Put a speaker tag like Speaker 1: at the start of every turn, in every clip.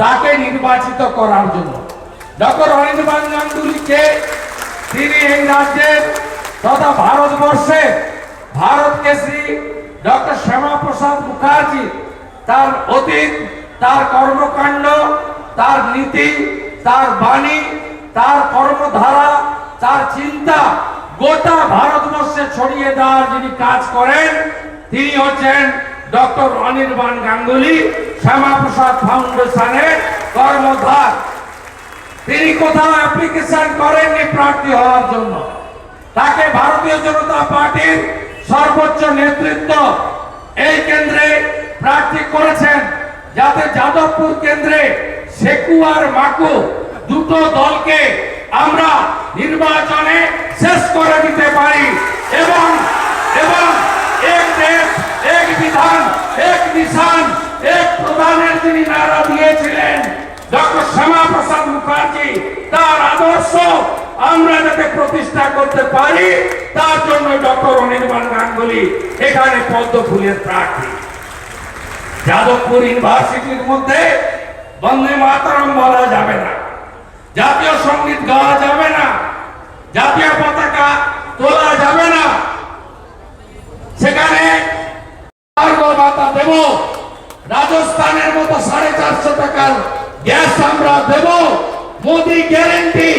Speaker 1: তাকে নির্বাচিত করার জন্য। ডক্টর অনির্বাণ গাঙ্গুলিকে তিনি এই রাজ্যের তথা ভারতবর্ষের ভারত কেশরী ডক্টর শ্যামাপ্রসাদ মুখার্জি তার অতীত, তার কর্মকাণ্ড, তার নীতি, তার বাণী, তার কর্মধারা, তার চিন্তা গোটা ভারতবর্ষে ছড়িয়ে দেওয়ার যিনি কাজ করেন, তিনি হচ্ছেন ডক্টর অনির্বাণ গাঙ্গুলি। শ্যামাপ্রসাদ ফাউন্ডেশনের কর্মধার তিনি কোথাও অ্যাপ্লিকেশন করেননি প্রার্থী হওয়ার জন্য। তাকে ভারতীয় জনতা পার্টির সর্বোচ্চ নেতৃত্ব এই কেন্দ্রে প্রার্থী করেছেন, যাতে যাদবপুর কেন্দ্রে শেকু আর মাকু দুটো দলকে আমরা নির্বাচনে শেষ করে দিতে পারি এবং এবং এক দেশ, এক বিধান, এক নিশান এক ডক্টর শ্যামা প্রসাদ মুখার্জি, তার আদর্শ আমরা যাতে প্রতিষ্ঠা করতে পারি, তার জন্য ডক্টর অনির্বাণ গাঙ্গুলি এখানে পদ্ম ফুলের প্রার্থী। যাদবপুর ইউনিভার্সিটির মধ্যে বন্দে মাতারম বলা যাবে না, জাতীয় সংগীত গাওয়া যাবে না, জাতীয় পতাকা তোলা যাবে না। সেখানে ভাতা দেব, রাজস্থানের মতো সাড়ে চারশো টাকার গ্যাস আমরা দেব। মোদি গ্যারেন্টি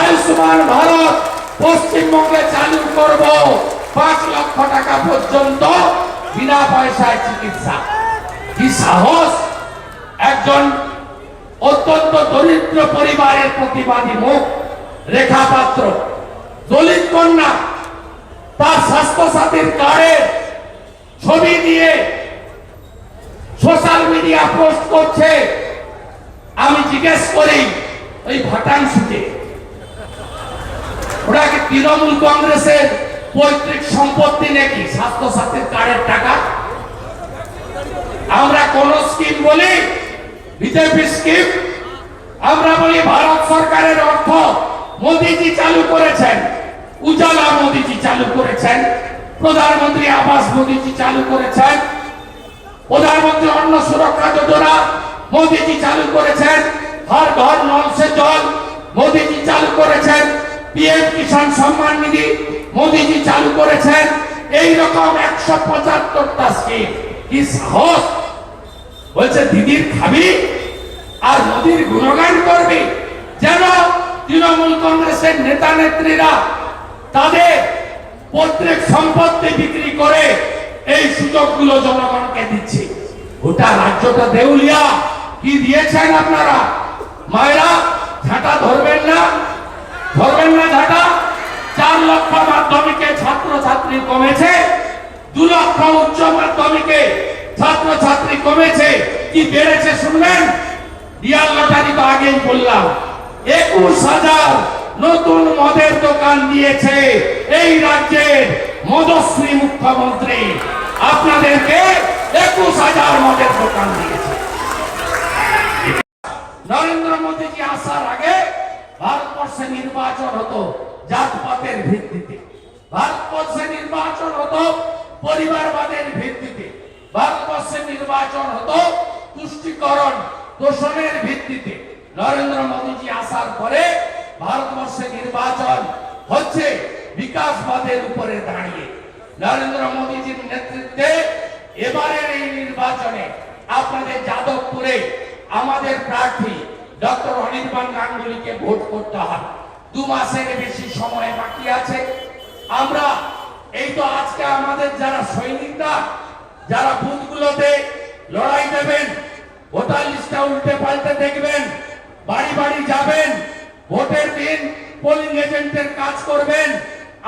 Speaker 1: আয়ুষ্মান ভারত পশ্চিমবঙ্গে চালু করব পাঁচ লক্ষ টাকা পর্যন্ত বিনা পয়সায় চিকিৎসা। কি সাহস? একজন অত্যন্ত দরিদ্র পরিবারের প্রতিবাদী মুখ রেখা পাত্র দলিত কন্যা, তার স্বাস্থ্য সাথীর কার্ডের ছবি দিয়ে সোশ্যাল মিডিয়া পোস্ট করছে। জিজ্ঞেস করি ওই ভাটাংশুকে ওরা কি তৃণমূল কংগ্রেসের পৈতৃক সম্পত্তি নাকি? স্বাস্থ্য সাথীর কার্ডের টাকা? আমরা কোন স্কিম বলি? BJP scheme? আমরা বলি, ভারত সরকারের অর্থ মোদিজি চালু করেছেন, উজালা মোদিজি চালু করেছেন, প্রধানমন্ত্রী আবাস মোদিজি চালু করেছেন, প্রধানমন্ত্রী অন্ন সুরক্ষা যোজনা মোদিজি চালু করেছেন ঘর নল সে জল। মোদিজি চালু করেছেন। পিএম কিষাণ সম্মান নিধি মোদিজি চালু করেছেন। এই রকম একশো পঁচাত্তরটা স্কিম কি সাহস? বলছে, দিদির খাবি আর মোদির গুণগান করবি। যেন তৃণমূল কংগ্রেসের নেতা নেত্রীরা তাদের পৈতৃক সম্পত্তি বিক্রি করে এই সুযোগগুলো জনগণকে দিচ্ছে। গোটা রাজ্যটা দেউলিয়া। কি দিয়েছেন আপনারা? মায়েরা, ঝাঁটা ধরবেন না। ধরবেন না ঝাঁটা। চার লক্ষ মাধ্যমিকে ছাত্র ছাত্রী কমেছে। দু লক্ষ উচ্চ মাধ্যমিকে ছাত্র ছাত্রী কমেছে। কি বেড়েছে শুনবেন রিয়াল লটারি তো আগেই বললাম। একুশ হাজার নতুন মদের দোকান দিয়েছে এই রাজ্যের মদশ্রী মুখ্যমন্ত্রী। আপনাদেরকে একুশ হাজার মদের দোকান দিয়েছে। মোদীজি আসার আগে ভারতবর্ষে নির্বাচন হতো জাতপাতের ভিত্তিতে? ভারতবর্ষে নির্বাচন হতো পরিবারবাদের ভিত্তিতে। ভারতবর্ষে নির্বাচন হতো তুষ্টিকরণ দোষণের ভিত্তিতে। নরেন্দ্র মোদীজি আসার পরে ভারতবর্ষে নির্বাচন হচ্ছে বিকাশবাদের উপরে দাঁড়িয়ে। নরেন্দ্র মোদীজির নেতৃত্বে এবারের এই নির্বাচনে আপনাদের যাদবপুরে আমাদের প্রার্থী ডক্টর অনির্বাণ গাঙ্গুলিকে ভোট করতে হয়। দু মাসের বেশি সময় বাকি আছে। আমরা এই তো আজকে আমাদের যারা সৈনিকরা, যারা বুথগুলোতে লড়াই দেবেন, ভোটার লিস্টটা উল্টে পাল্টে দেখবেন, বাড়ি বাড়ি যাবেন, ভোটের দিন পোলিং এজেন্টের কাজ করবেন,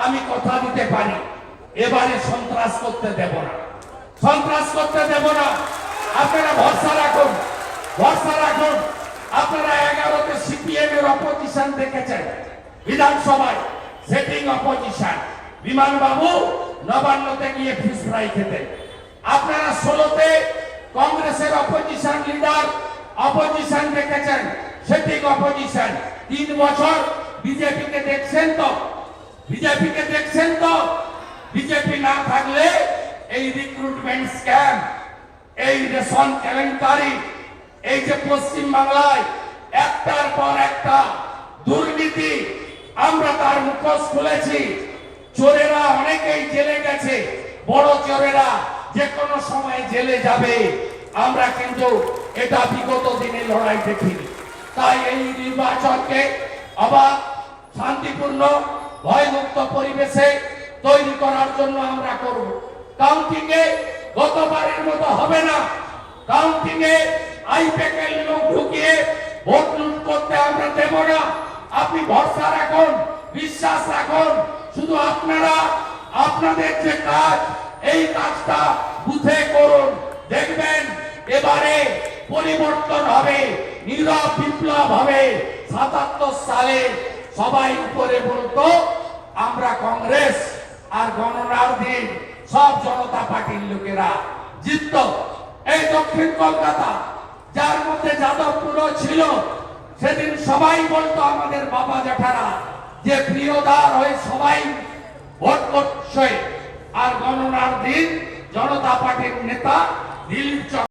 Speaker 1: আমি কথা দিতে পারি। এবারে সন্ত্রাস করতে দেব না। সন্ত্রাস করতে দেব না। আপনারা ভরসা রাখুন ভরসা রাখুন। আপনারা এগারোতে সিপিএম এর অপোজিশন দেখেছেন। বিধানসভায় সেটিং অপোজিশন বিমান বাবু নবান্নতে গিয়ে ফিস ফ্রাই খেতেন। আপনারা ষোলোতে কংগ্রেসের অপোজিশন লিডার অপোজিশন দেখেছেন সেটিং অপোজিশন তিন বছর বিজেপিকে দেখছেন তো? বিজেপিকে দেখছেন তো? বিজেপি না থাকলে এই রিক্রুটমেন্ট স্ক্যাম এই রেশন কেলেঙ্কারি এই যে পশ্চিম বাংলায় একটার পর একটা দুর্নীতি আমরা তার মুখোশ খুলেছি। চোরেরা অনেকেই জেলে গেছে, বড় চোরেরা যে কোনো সময় জেলে যাবে। আমরা কিন্তু এটা বিগত দিনে লড়াই দেখিনি। তাই এই নির্বাচনকে আবার শান্তিপূর্ণ, ভয়মুক্ত পরিবেশে তৈরি করার জন্য আমরা করব। কাউন্টিং এ গতবারের মতো হবে না। কাউন্টিং এ আইপ্যাকের লোক ঢুকিয়ে ভোট লুট করতে আমরা দেব না। আপনি ভরসা রাখুন, বিশ্বাস রাখুন। শুধু আপনারা, আপনাদের যে কাজ, এই কাজটা বুঝে করুন। দেখবেন এবারে পরিবর্তন হবে, নীরব বিপ্লব হবে। সাতাত্তর সালে সবাই উপরে বলতো, আমরা কংগ্রেস আর গণনার দিন সব জনতা পার্টির লোকেরা জিতত। এই দক্ষিণ কলকাতা যার মধ্যে যাদবপুর ছিল, সেদিন সবাই বলতো আমাদের বাবা জেঠারা, যে প্রিয়দার হয়ে সবাই ভোট আর গণনার দিন জনতা পার্টির নেতা দিলীপ